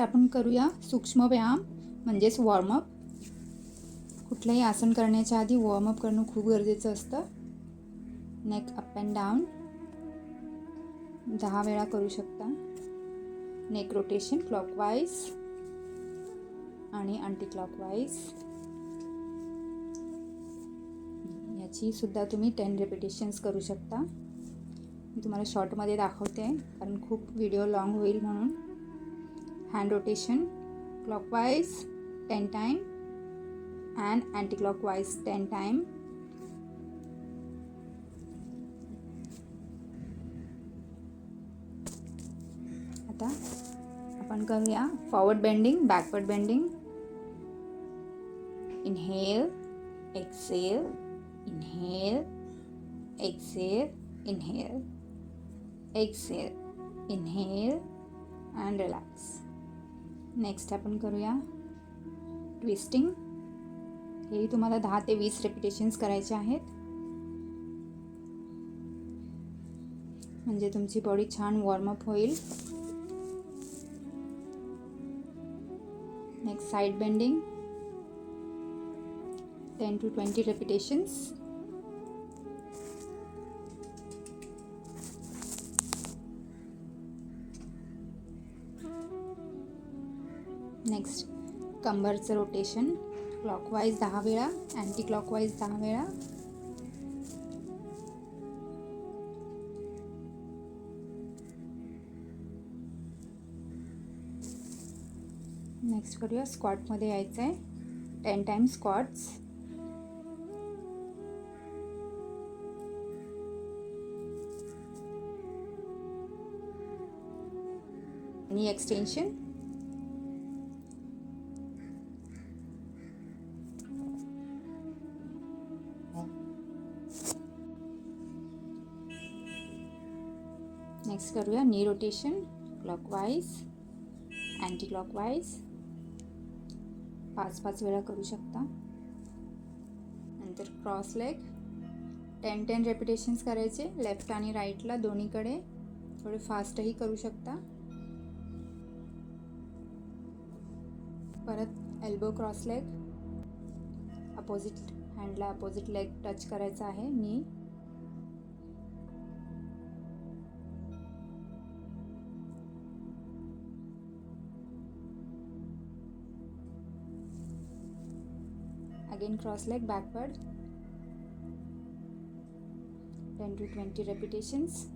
Next आपण करूया. सूक्ष्म व्यायाम म्हणजेच वॉर्मअप कुठलंही आसन करण्याच्या आधी वॉर्मअप करणं खूप गरजेचं असतं. नेक अप अँड डाऊन दहा वेळा करू शकता. नेक रोटेशन क्लॉकवाईज आणि अँटी क्लॉकवाईज याची सुद्धा तुम्ही टेन रेपिटेशन्स करू शकता. मी तुम्हाला शॉर्टमध्ये दाखवते कारण खूप व्हिडिओ लॉंग होईल म्हणून. hand rotation clockwise ten time and anti clockwise ten time आता आपण करूया forward bending backward bending inhale exhale inhale exhale inhale exhale inhale and relax Next आपण करूया. ट्विस्टिंग हेही तुम्हाला दहा ते वीस रेपिटेशन्स करायचे आहेत. म्हणजे तुमची बॉडी छान वॉर्मअप होईल. Next side bending ten to twenty repetitions next कंबरचं rotation clockwise दहा वेळा अँटी क्लॉकवाईज दहा वेळा. नेक्स्ट करूया स्क्वॉटमध्ये यायचं आहे टेन टाइम स्क्वॉट्स आणि एक्सटेन्शन नेक्स्ट करूया. Knee rotation clockwise anti clockwise पाच पाच वेळा करू शकता. नंतर cross leg ten ten repetitions करायचे. लेफ्ट आणि राईटला दोन्हीकडे. थोडे फास्टही करू शकता. परत एल्बो क्रॉस लेग अपोजिट हँडला अपोजिट लेग टच करायचा आहे. Knee again cross leg backward. 10 to 20 repetitions